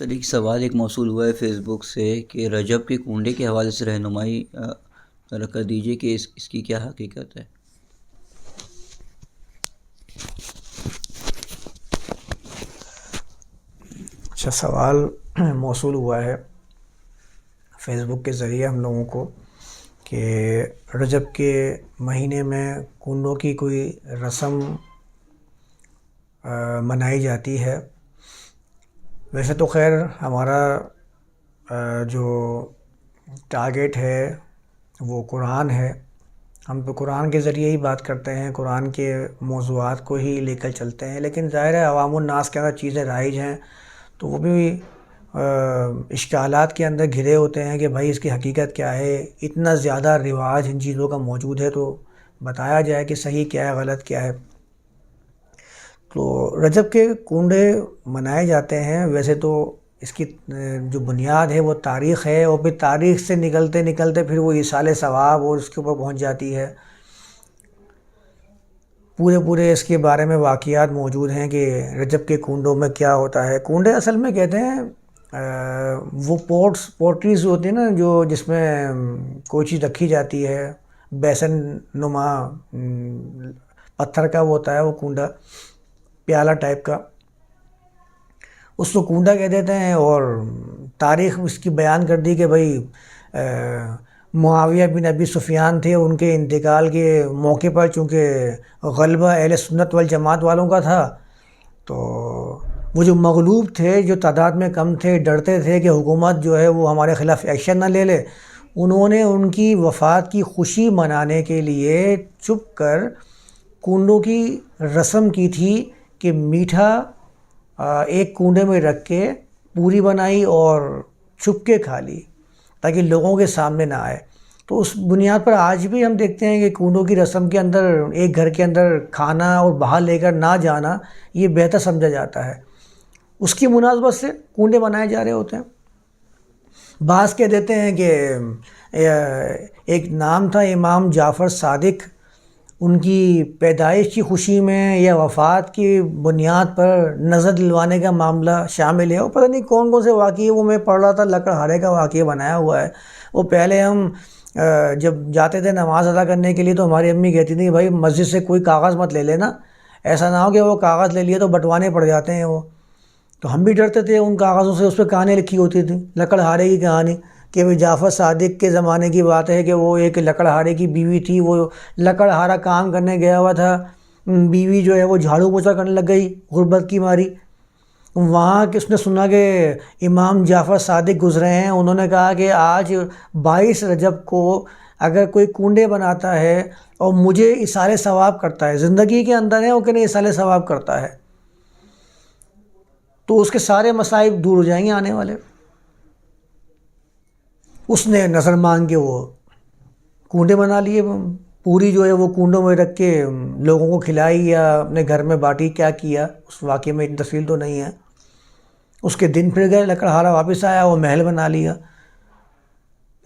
طرح کی سوال ایک موصول ہوا ہے فیس بک سے کہ رجب کے کنڈے کے حوالے سے رہنمائی ذرا کر دیجیے کہ اس اس کی کیا حقیقت ہے؟ اچھا سوال موصول ہوا ہے فیس بک کے ذریعے ہم لوگوں کو کہ رجب کے مہینے میں کنڈوں کی کوئی رسم منائی جاتی ہے۔ ویسے تو خیر ہمارا جو ٹارگیٹ ہے، وہ قرآن ہے۔ ہم تو قرآن کے ذریعے ہی بات کرتے ہیں، قرآن کے موضوعات کو ہی لے کر چلتے ہیں۔ لیکن ظاہر ہے عوام الناس کے اندر چیزیں رائج ہیں۔ تو وہ بھی اشکالات کے اندر گھرے ہوتے ہیں کہ بھائی اس کی حقیقت کیا ہے؟ اتنا زیادہ رواج ان چیزوں کا موجود ہے تو بتایا جائے کہ صحیح کیا ہے، غلط کیا ہے۔ رجب کے کنڈے منائے جاتے ہیں، ویسے تو اس کی، جو بنیاد ہے وہ تاریخ ہے، اور پھر تاریخ سے نکلتے نکلتے پھر وہ اصال ثواب اور اس کے اوپر پہنچ جاتی ہے۔ پورے پورے اس کے بارے میں واقعات موجود ہیں کہ رجب کے کنڈوں میں کیا ہوتا ہے۔ کنڈے اصل میں کہتے ہیں وہ پوٹس پوٹریز ہوتی ہیں نا، جو جس میں کوئی چیز رکھی جاتی ہے، بیسن نما پتھر کا وہ ہوتا ہے، وہ کنڈا پیالہ ٹائپ کا۔ اس کو کنڈا کہہ دیتے ہیں اور تاریخ اس کی بیان کر دی کہ بھائی معاویہ بن ابی سفیان تھے، ان کے انتقال کے موقع پر چونکہ غلبہ اہل سنت والجماعت والوں کا تھا، تو وہ جو مغلوب تھے، جو تعداد میں کم تھے، ڈرتے تھے کہ حکومت جو ہے وہ ہمارے خلاف ایکشن نہ لے لے، انہوں نے ان کی وفات کی خوشی منانے کے لیے چپ کر کنڈوں کی رسم کی تھی۔ کہ میٹھا ایک کنڈے میں رکھ کے پوری بنائی اور چھپ کے کھا لی تاکہ لوگوں کے سامنے نہ آئے۔ تو اس بنیاد پر آج بھی ہم دیکھتے ہیں کہ کنڈوں کی رسم کے اندر، ایک گھر کے اندر کھانا اور باہر لے کر نہ جانا، یہ بہتر سمجھا جاتا ہے۔ اس کی مناسبت سے کنڈے بنائے جا رہے ہوتے ہیں۔ بعض کہہ دیتے ہیں کہ ایک نام تھا امام جعفر صادق۔ ان کی پیدائش کی خوشی میں یا وفات کی بنیاد پر نظر دلوانے کا معاملہ شامل ہے وہ پتہ نہیں کون کون سے واقعے وہ میں پڑھ رہا تھا، لکڑ ہارے کا واقعہ بنایا ہوا ہے۔ وہ پہلے ہم جب جاتے تھے نماز ادا کرنے کے لیے تو ہماری امی کہتی تھیں کہ بھائی مسجد سے کوئی کاغذ مت لے لینا، ایسا نہ ہو کہ وہ کاغذ لے لیے تو بٹوانے پڑ جاتے ہیں وہ۔ تو ہم بھی ڈرتے تھے، ان کاغذوں سے اس پہ کہانی لکھی ہوتی تھی لکڑ ہارے کی کہانی۔ کہ وہ جعفر صادق کے زمانے کی بات ہے کہ وہ ایک لکڑہارے کی بیوی تھی، وہ لکڑہارا کام کرنے گیا ہوا تھا۔ بیوی جو ہے وہ جھاڑو پوچھا کرنے لگ گئی، غربت کی ماری۔ وہاں کس نے سنا کہ امام جعفر صادق گزرے ہیں؟ انہوں نے کہا کہ آج بائیس رجب کو اگر کوئی کنڈے بناتا ہے اور مجھے اصال ثواب کرتا ہے، زندگی کے اندر ہے وہ کہ نہیں، اصال ثواب کرتا ہے۔ تو اس کے سارے مصائب دور ہو جائیں گے آنے والے۔ اس نے نظر مانگ کے وہ کنڈے بنا لیے۔ پوری جو ہے وہ کنڈوں میں رکھ کے لوگوں کو کھلائی یا اپنے گھر میں باٹی کیا کیا، اس واقعے میں تفصیل تو نہیں ہے۔ اس کے دن پھر گئے، لکڑہارا واپس آیا، وہ محل بنا لیا۔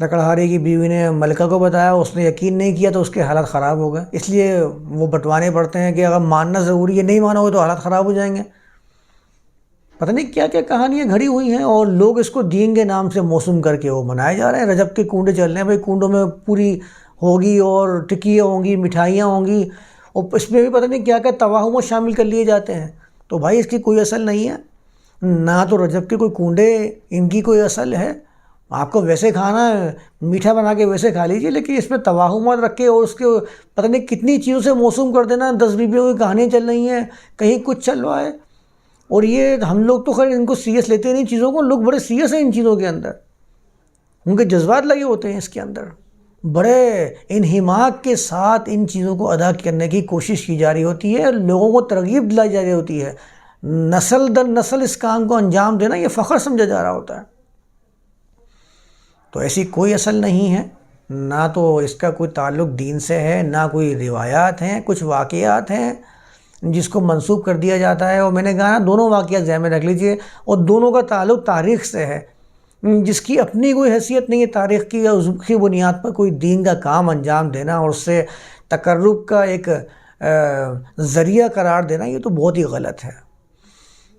لکڑہارے کی بیوی نے ملکہ کو بتایا، اس نے یقین نہیں کیا تو اس کے حالات خراب ہو گئے۔ اس لیے وہ بٹوانے پڑتے ہیں کہ اگر ماننا ضروری ہے، نہیں مانو گے تو حالات خراب ہو جائیں گے۔ پتہ نہیں کیا کیا کہانیاں گھڑی ہوئی ہیں اور لوگ اس کو دین کے نام سے موسم کر کے وہ منائے جا رہے ہیں۔ رجب کے کنڈے چل رہے ہیں۔ بھائی کنڈوں میں پوری ہوگی اور ٹکیاں ہوں گی، مٹھائیاں ہوں گی۔ اور اس میں بھی پتہ نہیں کیا کیا تواہم شامل کر لیے جاتے ہیں۔ تو بھائی، اس کی کوئی اصل نہیں ہے۔ نہ تو رجب کے کوئی کنڈے ان کی کوئی اصل ہے۔ آپ کو ویسے کھانا ہے میٹھا بنا کے ویسے کھا لیجیے لیکن اس میں توہمات رکھ کے اور اس کے پتہ نہیں کتنی چیزوں سے موسم کر دینا۔ دس بیویوں کی کہانیاں چل رہی ہیں، کہیں کچھ چل رہا ہے۔ اور یہ ہم لوگ تو خیر ان کو سیریس لیتے نہیں چیزوں کو، لوگ بڑے سیریس ہیں ان چیزوں کے اندر۔ ان کے جذبات لگے ہوتے ہیں اس کے اندر۔ بڑے انہماک کے ساتھ ان چیزوں کو ادا کرنے کی کوشش کی جا رہی ہوتی ہے، لوگوں کو ترغیب دلائی جا رہی ہوتی ہے۔ نسل در نسل اس کام کو انجام دینا یہ فخر سمجھا جا رہا ہوتا ہے۔ تو ایسی کوئی اصل نہیں ہے۔ نہ تو اس کا کوئی تعلق دین سے ہے، نہ کوئی روایات ہیں، کچھ واقعات ہیں۔ جس کو منسوخ کر دیا جاتا ہے، اور میں نے کہا نا، دونوں واقعات ذہن میں رکھ لیجیے، اور دونوں کا تعلق تاریخ سے ہے۔ جس کی اپنی کوئی حیثیت نہیں ہے تاریخ کی، یا اس کی بنیاد پر کوئی دین کا کام انجام دینا اور اس سے تقرب کا ایک ذریعہ قرار دینا، یہ تو بہت ہی غلط ہے۔